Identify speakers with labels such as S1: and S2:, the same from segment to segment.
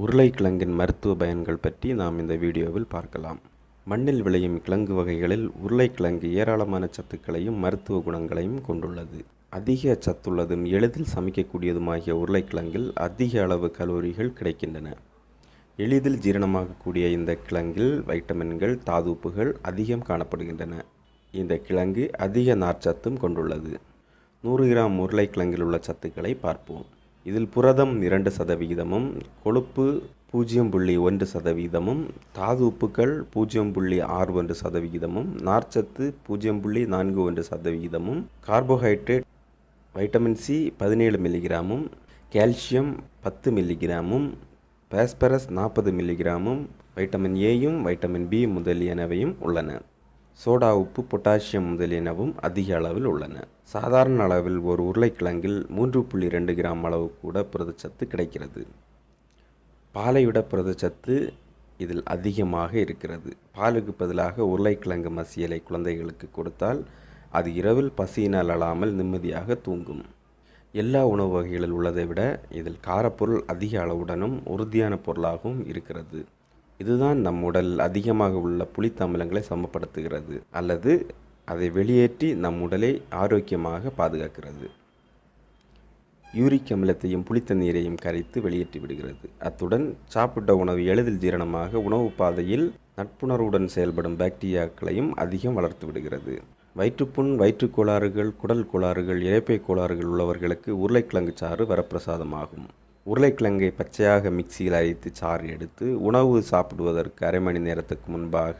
S1: உருளைக்கிழங்கின் மருத்துவ பயன்கள் பற்றி நாம் இந்த வீடியோவில் பார்க்கலாம். மண்ணில் விளையும் கிழங்கு வகைகளில் உருளைக்கிழங்கு ஏராளமான சத்துக்களையும் மருத்துவ குணங்களையும் கொண்டுள்ளது. அதிக சத்துள்ளதும் எளிதில் சமைக்கக்கூடியதுமாகிய உருளைக்கிழங்கில் அதிக அளவு கலோரிகள் கிடைக்கின்றன. எளிதில் ஜீரணமாகக்கூடிய இந்த கிழங்கில் வைட்டமின்கள் தாதுப்புகள் அதிகம் காணப்படுகின்றன. இந்த கிழங்கு அதிக நார்ச்சத்தும் கொண்டுள்ளது. நூறு கிராம் உருளைக்கிழங்கில் உள்ள சத்துக்களை பார்ப்போம். இதில் புரதம் இரண்டு சதவிகிதமும் கொழுப்பு பூஜ்ஜியம் புள்ளி ஒன்று சதவிகிதமும் தாது உப்புக்கள் பூஜ்ஜியம் புள்ளி ஆறு ஒன்று சதவிகிதமும் நார்ச்சத்து பூஜ்ஜியம் புள்ளி நான்கு ஒன்று சதவிகிதமும் கார்போஹைட்ரேட் வைட்டமின் சி பதினேழு மில்லிகிராமும் கால்சியம் பத்து மில்லிகிராமும் பாஸ்பரஸ் நாற்பது மில்லிகிராமும் வைட்டமின் ஏயும் வைட்டமின் பி முதலியனவையும் உள்ளன. சோடா உப்பு பொட்டாசியம் முதலியனவும் அதிக அளவில் உள்ளன. சாதாரண அளவில் ஒரு உருளைக்கிழங்கில் மூன்று புள்ளி ரெண்டு கிராம் அளவு கூட புரதச்சத்து கிடைக்கிறது. பாலை விட புரதச்சத்து இதில் அதிகமாக இருக்கிறது. பாலுக்கு பதிலாக உருளைக்கிழங்கு மசியலை குழந்தைகளுக்கு கொடுத்தால் அது இரவில் பசியினால் அழாமல் நிம்மதியாக தூங்கும். எல்லா உணவு வகைகளில் உள்ளதை விட இதில் காரப்பொருள் அதிக அளவுடனும் உறுதியான பொருளாகவும் இருக்கிறது. இதுதான் நம் உடல் அதிகமாக உள்ள புளித்த அமிலங்களை சமப்படுத்துகிறது அல்லது அதை வெளியேற்றி நம் உடலை ஆரோக்கியமாக பாதுகாக்கிறது. யூரிக் அமிலத்தையும் புளித்த நீரையும் கரைத்து வெளியேற்றி விடுகிறது. அத்துடன் சாப்பிட்ட உணவு எளிதில் ஜீரணமாக உணவு பாதையில் நட்புணர்வுடன் செயல்படும் பாக்டீரியாக்களையும் அதிகம் வளர்த்து விடுகிறது. வயிற்றுப்புண் வயிற்றுக் கோளாறுகள் குடல் கோளாறுகள் இறைப்பை கோளாறுகள் உள்ளவர்களுக்கு உருளைக்கிழங்கு சாறு வரப்பிரசாதமாகும். உருளைக்கிழங்கை பச்சையாக மிக்சியில் அரைத்து சாறு எடுத்து உணவு சாப்பிடுவதற்கு அரை மணி நேரத்துக்கு முன்பாக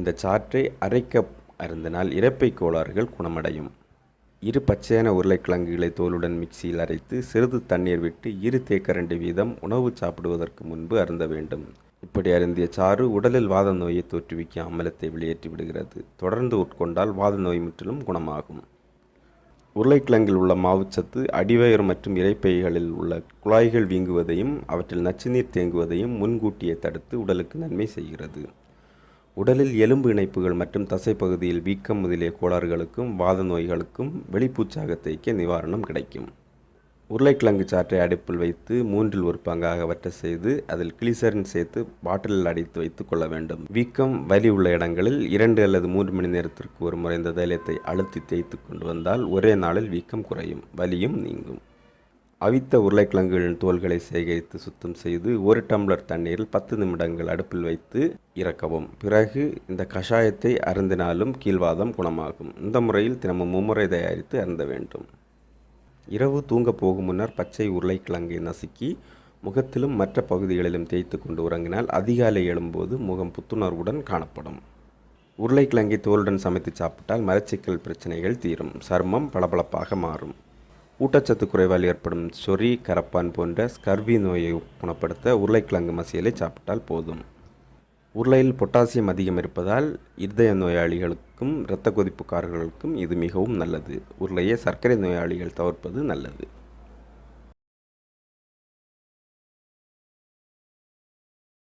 S1: இந்த சாற்றை அரைக்க அருந்தினால் இறப்பை கோளாறுகள் குணமடையும். இரு பச்சையான உருளைக்கிழங்குகளை தோலுடன் மிக்சியில் அரைத்து சிறிது தண்ணீர் விட்டு இரு தேக்கரண்டு வீதம் உணவு சாப்பிடுவதற்கு முன்பு அருந்த வேண்டும். இப்படி அருந்திய சாறு உடலில் வாத நோயை தோற்றுவிக்க அமலத்தை வெளியேற்றி விடுகிறது. தொடர்ந்து உட்கொண்டால் வாத நோய் முற்றிலும் குணமாகும். உருளைக்கிழங்கில் உள்ள மாவுச்சத்து அடிவயர் மற்றும் இறைப்பைகளில் உள்ள குழாய்கள் வீங்குவதையும் அவற்றில் நச்சுநீர் தேங்குவதையும் முன்கூட்டியே தடுத்து உடலுக்கு நன்மை செய்கிறது. உடலில் எலும்பு இணைப்புகள் மற்றும் தசைப்பகுதியில் வீக்கம் முதலிய கோளாறுகளுக்கும் வாத நோய்களுக்கும் வெளிப்பூச்சாக தேய்க்க நிவாரணம் கிடைக்கும். உருளைக்கிழங்கு சாற்றை அடுப்பில் வைத்து மூன்றில் ஒரு பங்காக வற்ற செய்து அதில் கிளிசரின் சேர்த்து பாட்டிலில் அடைத்து வைத்துக் கொள்ள வேண்டும். வீக்கம் வலி உள்ள இடங்களில் இரண்டு அல்லது மூன்று மணி நேரத்திற்கு ஒரு முறை இந்த தைலத்தை அழுத்தி தேய்த்து கொண்டு வந்தால் ஒரே நாளில் வீக்கம் குறையும் வலியும் நீங்கும். அவித்த உருளைக்கிழங்குகளின் தோல்களை சேகரித்து சுத்தம் செய்து ஒரு டம்ளர் தண்ணீரில் பத்து நிமிடங்கள் அடுப்பில் வைத்து இறக்கவும். பிறகு இந்த கஷாயத்தை அருந்தினாலும் கீழ்வாதம் குணமாகும். இந்த முறையில் தினமும் மும்முறை தயாரித்து அருந்த வேண்டும். இரவு தூங்க போகும் முன்னர் பச்சை உருளைக்கிழங்கை நசுக்கி முகத்திலும் மற்ற பகுதிகளிலும் தேய்த்து கொண்டு உறங்கினால் அதிகாலை எழும்போது முகம் புத்துணர்வுடன் காணப்படும். உருளைக்கிழங்கை தோலுடன் சமைத்து சாப்பிட்டால் மலச்சிக்கல் பிரச்சனைகள் தீரும். சர்மம் பளபளப்பாக மாறும். ஊட்டச்சத்து குறைவால் ஏற்படும் சொறி கரப்பான் போன்ற ஸ்கர்வி நோயை குணப்படுத்த உருளைக்கிழங்கு மசியலை சாப்பிட்டால் போதும். உருளையில் பொட்டாசியம் அதிகம் இருப்பதால் இருதய நோயாளிகளுக்கும் இரத்த கொதிப்புக்காரர்களுக்கும் இது மிகவும் நல்லது. உருளையை சர்க்கரை நோயாளிகள் தவிர்ப்பது நல்லது.